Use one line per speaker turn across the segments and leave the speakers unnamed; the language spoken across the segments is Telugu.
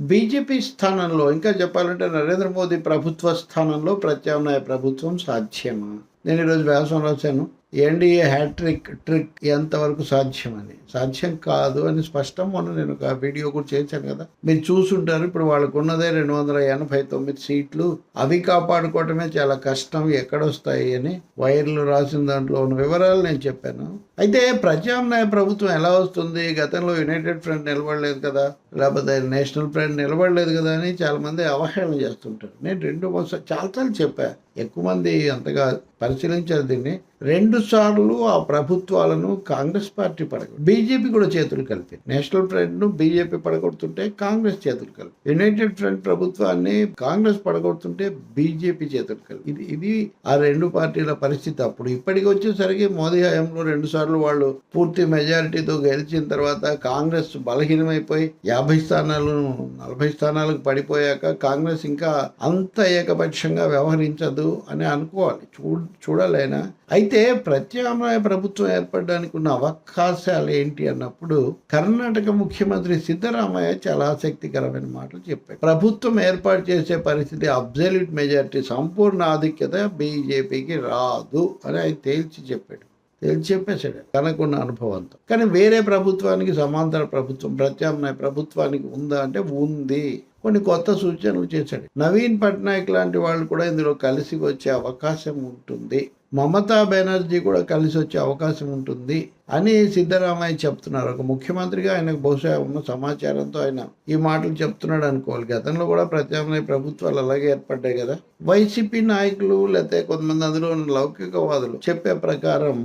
బీజేపీ స్థానంలో ఇంకా చెప్పాలంటే నరేంద్ర మోదీ ప్రభుత్వ స్థానంలో ప్రత్యామ్నాయ ప్రభుత్వం సాధ్యమా? నేను ఈరోజు వ్యాసం రాశాను. ఎన్డీఏ హ్యాట్రిక్ ట్రిక్ ఎంతవరకు సాధ్యమని సాధ్యం కాదు అని స్పష్టం మొన్న నేను ఒక వీడియో కూడా చేశాను కదా. మీరు చూసుంటారు ఇప్పుడు వాళ్ళకు ఉన్నదే రెండు వందల ఎనభై తొమ్మిది సీట్లు. అవి కాపాడుకోవటమే చాలా కష్టం ఎక్కడొస్తాయి అని వైర్లు రాసిన దాంట్లో ఉన్న వివరాలు నేను చెప్పాను. అయితే ప్రత్యామ్నాయ ప్రభుత్వం ఎలా వస్తుంది? గతంలో యునైటెడ్ ఫ్రంట్ నిలబడలేదు కదా. లేకపోతే నేషనల్ ఫ్రంట్ నిలబడలేదు కదా అని చాలా మంది అవహేళన చేస్తుంటారు. నేను రెండు చాలా చాలాసార్లు చెప్పా. ఎక్కువ మంది అంతగా పరిశీలించారు దీన్ని. రెండు సార్లు ఆ ప్రభుత్వాలను కాంగ్రెస్ పార్టీ పడగ బీజేపీ కూడా చేతులు కలిపి. నేషనల్ ఫ్రంట్ను బీజేపీ పడగొడుతుంటే కాంగ్రెస్ చేతులు కలిపి. యునైటెడ్ ఫ్రంట్ ప్రభుత్వాన్ని కాంగ్రెస్ పడగొడుతుంటే బీజేపీ చేతులు కలిపి. ఇది ఇది ఆ రెండు పార్టీల పరిస్థితి. అప్పుడు ఇప్పటికి వచ్చేసరికి మోదీ హయాంలో రెండు సార్లు వాళ్ళు పూర్తి మెజారిటీతో గెలిచిన తర్వాత కాంగ్రెస్ బలహీనమైపోయి యాభై స్థానాలు నలభై స్థానాలకు పడిపోయాక కాంగ్రెస్ ఇంకా అంత ఏకపక్షంగా వ్యవహరించదు అని అనుకోవాలి. చూ చూడలేనా అయితే ప్రత్యామ్నాయ ప్రభుత్వం ఏర్పడడానికి ఉన్న అవకాశాలు ఏంటి అన్నప్పుడు కర్ణాటక ముఖ్యమంత్రి సిద్ధరామయ్య చాలా ఆసక్తికరమైన మాటలు చెప్పాడు ప్రభుత్వం ఏర్పాటు చేసే పరిస్థితి అబ్జల్యూట్ మెజారిటీ సంపూర్ణ ఆధిక్యత బీజేపీకి రాదు అని ఆయన తేల్చి చెప్పాడు. తేల్చి చెప్పేశాడు. తనకున్న అనుభవంతో. కానీ వేరే ప్రభుత్వానికి సమాంతర ప్రభుత్వం ప్రత్యామ్నాయ ప్రభుత్వానికి ఉందా అంటే ఉంది. కొన్ని కొత్త సూచనలు చేశాడు. నవీన్ పట్నాయక్ లాంటి వాళ్ళు కూడా ఇందులో కలిసి వచ్చే అవకాశం ఉంటుంది. మమతా బెనర్జీ కూడా కలిసి వచ్చే అవకాశం ఉంటుంది. అని సిద్ధరామయ్య చెప్తున్నారు. ఒక ముఖ్యమంత్రిగా ఆయనకు బహుశా ఉన్న సమాచారంతో ఆయన ఈ మాటలు చెప్తున్నాడు అనుకోవాలి. గతంలో కూడా ప్రత్యామ్నాయ ప్రభుత్వాలు అలాగే ఏర్పడ్డాయి కదా. వైసీపీ నాయకులు లేకపోతే కొంతమంది అందులో ఉన్న లౌకికవాదులు చెప్పే ప్రకారం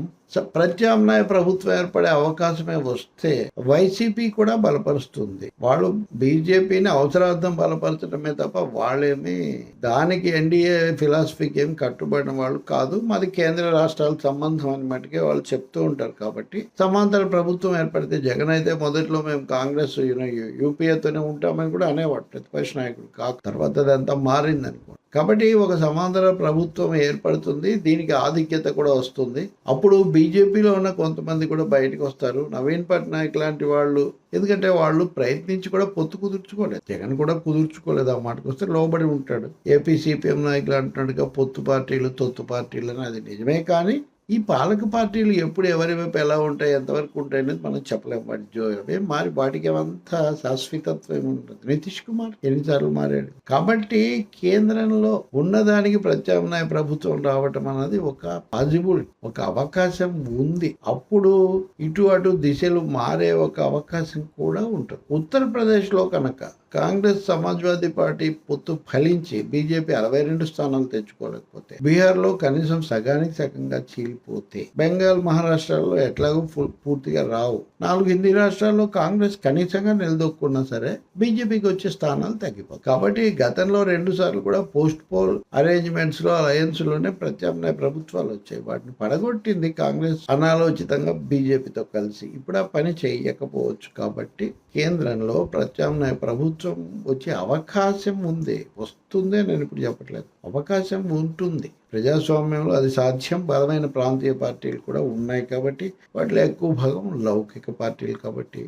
ప్రత్యామ్నాయ ప్రభుత్వం ఏర్పడే అవకాశమే వస్తే వైసీపీ కూడా బలపరుస్తుంది. వాళ్ళు బీజేపీని అవసరార్థం బలపరచడమే తప్ప వాళ్ళేమి దానికి ఎన్డీఏ ఫిలాసఫీకి ఏం కట్టుబడిన వాళ్ళు కాదు. మాది కేంద్ర రాష్ట్రాల సంబంధం అని మటుకే వాళ్ళు చెప్తూ ఉంటారు కాబట్టి సమాంతర ప్రభుత్వం ఏర్పడితే జగన్ అయితే మొదట్లో మేము కాంగ్రెస్ యూపీఏతోనే ఉంటామని కూడా అనేవాడు ప్రతిపక్ష నాయకుడు కాక తర్వాత అదంతా మారింది అనుకోండి. కాబట్టి ఒక సమాంతర ప్రభుత్వం ఏర్పడుతుంది. దీనికి ఆధిక్యత కూడా వస్తుంది. అప్పుడు బీజేపీలో ఉన్న కొంతమంది కూడా బయటకు వస్తారు. నవీన్ పట్నాయక్ లాంటి వాళ్ళు. ఎందుకంటే వాళ్ళు ప్రయత్నించి కూడా పొత్తు కుదుర్చుకోలేదు. జగన్ కూడా కుదుర్చుకోలేదు ఆ మాటకు వస్తే లోబడి ఉంటాడు. ఏపీ సిపిఎం నాయకులు అంటున్నాడుగా పొత్తు పార్టీలు తొత్తు పార్టీలు అని. అది నిజమే కానీ ఈ పాలక పార్టీలు ఎప్పుడు ఎవరి వైపు ఎలా ఉంటాయి ఎంతవరకు ఉంటాయి అనేది మనం చెప్పలేము వాటి జో మారి వాటికి ఏమంతా శాశ్వతత్వం ఏముంటుంది నితీష్ కుమార్ ఎన్నిసార్లు మారాడు. కాబట్టి కేంద్రంలో ఉన్నదానికి ప్రత్యామ్నాయ ప్రభుత్వం రావటం అన్నది ఒక పాజిబుల్ ఒక అవకాశం ఉంది. అప్పుడు ఇటు అటు దిశలు మారే ఒక అవకాశం కూడా ఉంటుంది. ఉత్తరప్రదేశ్లో కనుక కాంగ్రెస్ సమాజ్వాదీ పార్టీ పొత్తు ఫలించి బీజేపీ అరవై రెండు స్థానాలు తెచ్చుకోలేకపోతే బీహార్లో కనీసం సగానికి సగంగా చీలిపోతే బెంగాల్ మహారాష్ట్రలో ఎట్లాగో పూర్తిగా రావు. నాలుగు హిందీ రాష్ట్రాల్లో కాంగ్రెస్ కనీసంగా నిలదొక్కున్నా సరే బీజేపీకి వచ్చే స్థానాలు తగ్గిపోతాయి కాబట్టి గతంలో రెండు సార్లు కూడా పోస్ట్ పోల్ అరేంజ్మెంట్స్లో అలయన్స్లోనే ప్రత్యామ్నాయ ప్రభుత్వాలు వచ్చాయి. వాటిని పడగొట్టింది కాంగ్రెస్. అనాలోచితంగా బీజేపీతో కలిసి ఇప్పుడు ఆ పని చేయకపోవచ్చు కాబట్టి కేంద్రంలో ప్రత్యామ్నాయ ప్రభుత్వం వచ్చే అవకాశం ఉంది వస్తుందే నేను ఇప్పుడు చెప్పట్లేదు. అవకాశం ఉంటుంది. ప్రజాస్వామ్యంలో అది సాధ్యం. బలమైన ప్రాంతీయ పార్టీలు కూడా ఉన్నాయి కాబట్టి వాటిలో ఎక్కువ భాగం లౌకిక పార్టీలు కాబట్టి